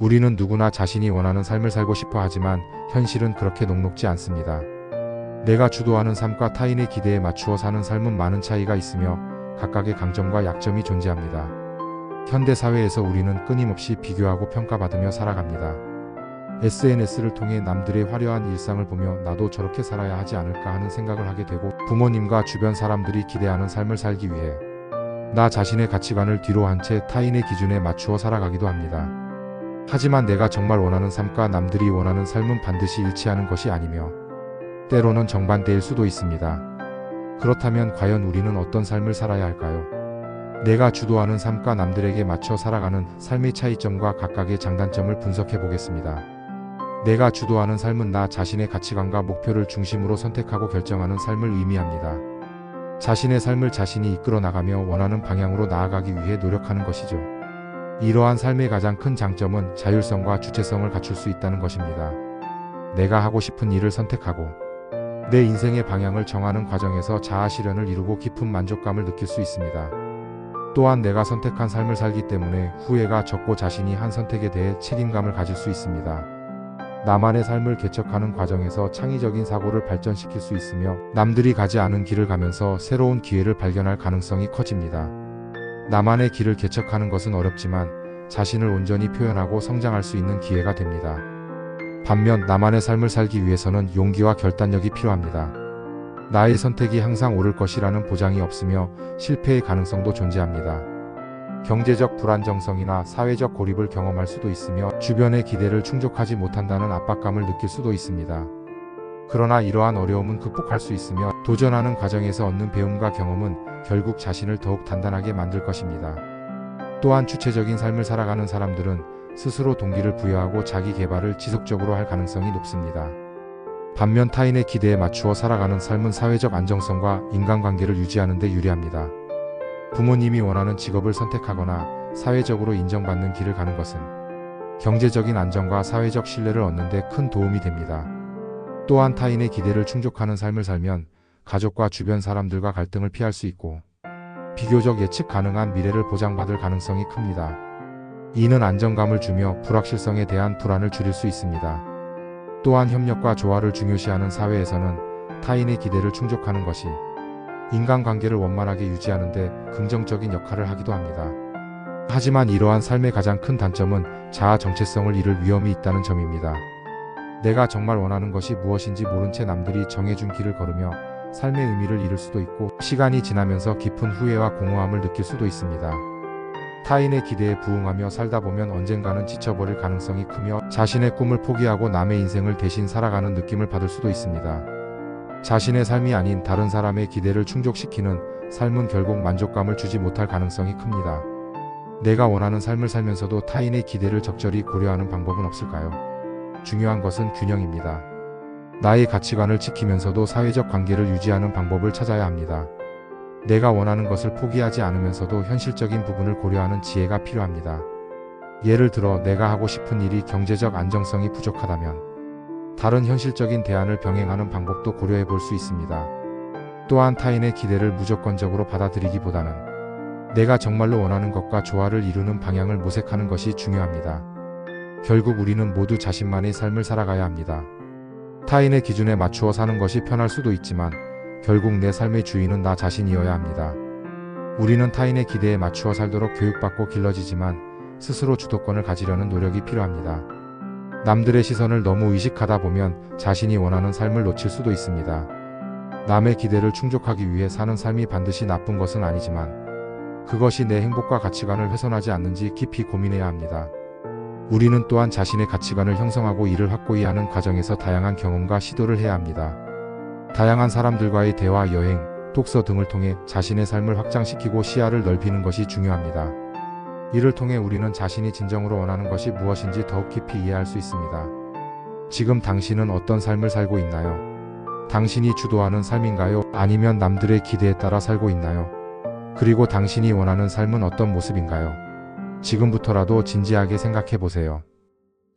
우리는 누구나 자신이 원하는 삶을 살고 싶어 하지만 현실은 그렇게 녹록지 않습니다. 내가 주도하는 삶과 타인의 기대에 맞추어 사는 삶은 많은 차이가 있으며 각각의 강점과 약점이 존재합니다. 현대 사회에서 우리는 끊임없이 비교하고 평가받으며 살아갑니다. SNS를 통해 남들의 화려한 일상을 보며 나도 저렇게 살아야 하지 않을까 하는 생각을 하게 되고 부모님과 주변 사람들이 기대하는 삶을 살기 위해 나 자신의 가치관을 뒤로 한 채 타인의 기준에 맞추어 살아가기도 합니다. 하지만 내가 정말 원하는 삶과 남들이 원하는 삶은 반드시 일치하는 것이 아니며 때로는 정반대일 수도 있습니다. 그렇다면 과연 우리는 어떤 삶을 살아야 할까요? 내가 주도하는 삶과 남들에게 맞춰 살아가는 삶의 차이점과 각각의 장단점을 분석해 보겠습니다. 내가 주도하는 삶은 나 자신의 가치관과 목표를 중심으로 선택하고 결정하는 삶을 의미합니다. 자신의 삶을 자신이 이끌어 나가며 원하는 방향으로 나아가기 위해 노력하는 것이죠. 이러한 삶의 가장 큰 장점은 자율성과 주체성을 갖출 수 있다는 것입니다. 내가 하고 싶은 일을 선택하고 내 인생의 방향을 정하는 과정에서 자아 실현을 이루고 깊은 만족감을 느낄 수 있습니다. 또한 내가 선택한 삶을 살기 때문에 후회가 적고 자신이 한 선택에 대해 책임감을 가질 수 있습니다. 나만의 삶을 개척하는 과정에서 창의적인 사고를 발전시킬 수 있으며 남들이 가지 않은 길을 가면서 새로운 기회를 발견할 가능성이 커집니다. 나만의 길을 개척하는 것은 어렵지만 자신을 온전히 표현하고 성장할 수 있는 기회가 됩니다. 반면 나만의 삶을 살기 위해서는 용기와 결단력이 필요합니다. 나의 선택이 항상 옳을 것이라는 보장이 없으며 실패의 가능성도 존재합니다. 경제적 불안정성이나 사회적 고립을 경험할 수도 있으며 주변의 기대를 충족하지 못한다는 압박감을 느낄 수도 있습니다. 그러나 이러한 어려움은 극복할 수 있으며 도전하는 과정에서 얻는 배움과 경험은 결국 자신을 더욱 단단하게 만들 것입니다. 또한 주체적인 삶을 살아가는 사람들은 스스로 동기를 부여하고 자기 개발을 지속적으로 할 가능성이 높습니다. 반면 타인의 기대에 맞추어 살아가는 삶은 사회적 안정성과 인간관계를 유지하는 데 유리합니다. 부모님이 원하는 직업을 선택하거나 사회적으로 인정받는 길을 가는 것은 경제적인 안정과 사회적 신뢰를 얻는 데 큰 도움이 됩니다. 또한 타인의 기대를 충족하는 삶을 살면 가족과 주변 사람들과 갈등을 피할 수 있고 비교적 예측 가능한 미래를 보장받을 가능성이 큽니다. 이는 안정감을 주며 불확실성에 대한 불안을 줄일 수 있습니다. 또한 협력과 조화를 중요시하는 사회에서는 타인의 기대를 충족하는 것이 인간관계를 원만하게 유지하는 데 긍정적인 역할을 하기도 합니다. 하지만 이러한 삶의 가장 큰 단점은 자아 정체성을 잃을 위험이 있다는 점입니다. 내가 정말 원하는 것이 무엇인지 모른 채 남들이 정해준 길을 걸으며 삶의 의미를 잃을 수도 있고 시간이 지나면서 깊은 후회와 공허함을 느낄 수도 있습니다. 타인의 기대에 부응하며 살다 보면 언젠가는 지쳐버릴 가능성이 크며 자신의 꿈을 포기하고 남의 인생을 대신 살아가는 느낌을 받을 수도 있습니다. 자신의 삶이 아닌 다른 사람의 기대를 충족시키는 삶은 결국 만족감을 주지 못할 가능성이 큽니다. 내가 원하는 삶을 살면서도 타인의 기대를 적절히 고려하는 방법은 없을까요? 중요한 것은 균형입니다. 나의 가치관을 지키면서도 사회적 관계를 유지하는 방법을 찾아야 합니다. 내가 원하는 것을 포기하지 않으면서도 현실적인 부분을 고려하는 지혜가 필요합니다. 예를 들어 내가 하고 싶은 일이 경제적 안정성이 부족하다면 다른 현실적인 대안을 병행하는 방법도 고려해 볼 수 있습니다. 또한 타인의 기대를 무조건적으로 받아들이기보다는 내가 정말로 원하는 것과 조화를 이루는 방향을 모색하는 것이 중요합니다. 결국 우리는 모두 자신만의 삶을 살아가야 합니다. 타인의 기준에 맞추어 사는 것이 편할 수도 있지만 결국 내 삶의 주인은 나 자신이어야 합니다. 우리는 타인의 기대에 맞추어 살도록 교육받고 길러지지만 스스로 주도권을 가지려는 노력이 필요합니다. 남들의 시선을 너무 의식하다 보면 자신이 원하는 삶을 놓칠 수도 있습니다. 남의 기대를 충족하기 위해 사는 삶이 반드시 나쁜 것은 아니지만 그것이 내 행복과 가치관을 훼손하지 않는지 깊이 고민해야 합니다. 우리는 또한 자신의 가치관을 형성하고 이를 확고히 하는 과정에서 다양한 경험과 시도를 해야 합니다. 다양한 사람들과의 대화, 여행, 독서 등을 통해 자신의 삶을 확장시키고 시야를 넓히는 것이 중요합니다. 이를 통해 우리는 자신이 진정으로 원하는 것이 무엇인지 더욱 깊이 이해할 수 있습니다. 지금 당신은 어떤 삶을 살고 있나요? 당신이 주도하는 삶인가요? 아니면 남들의 기대에 따라 살고 있나요? 그리고 당신이 원하는 삶은 어떤 모습인가요? 지금부터라도 진지하게 생각해 보세요.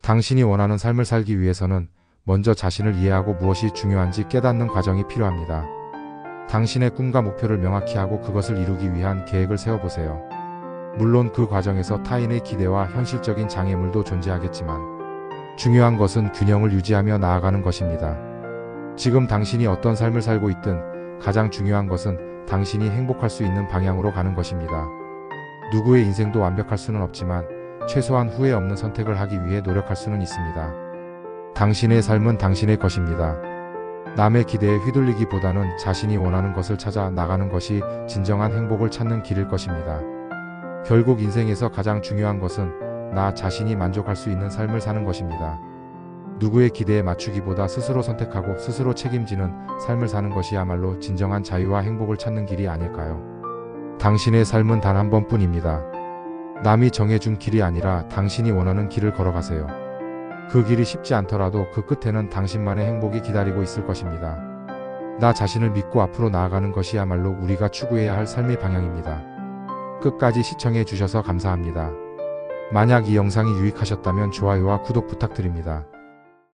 당신이 원하는 삶을 살기 위해서는 먼저 자신을 이해하고 무엇이 중요한지 깨닫는 과정이 필요합니다. 당신의 꿈과 목표를 명확히 하고 그것을 이루기 위한 계획을 세워보세요. 물론 그 과정에서 타인의 기대와 현실적인 장애물도 존재하겠지만 중요한 것은 균형을 유지하며 나아가는 것입니다. 지금 당신이 어떤 삶을 살고 있든 가장 중요한 것은 당신이 행복할 수 있는 방향으로 가는 것입니다. 누구의 인생도 완벽할 수는 없지만 최소한 후회 없는 선택을 하기 위해 노력할 수는 있습니다. 당신의 삶은 당신의 것입니다. 남의 기대에 휘둘리기보다는 자신이 원하는 것을 찾아 나가는 것이 진정한 행복을 찾는 길일 것입니다. 결국 인생에서 가장 중요한 것은 나 자신이 만족할 수 있는 삶을 사는 것입니다. 누구의 기대에 맞추기보다 스스로 선택하고 스스로 책임지는 삶을 사는 것이야말로 진정한 자유와 행복을 찾는 길이 아닐까요? 당신의 삶은 단 한 번뿐입니다. 남이 정해준 길이 아니라 당신이 원하는 길을 걸어가세요. 그 길이 쉽지 않더라도 그 끝에는 당신만의 행복이 기다리고 있을 것입니다. 나 자신을 믿고 앞으로 나아가는 것이야말로 우리가 추구해야 할 삶의 방향입니다. 끝까지 시청해 주셔서 감사합니다. 만약 이 영상이 유익하셨다면 좋아요와 구독 부탁드립니다.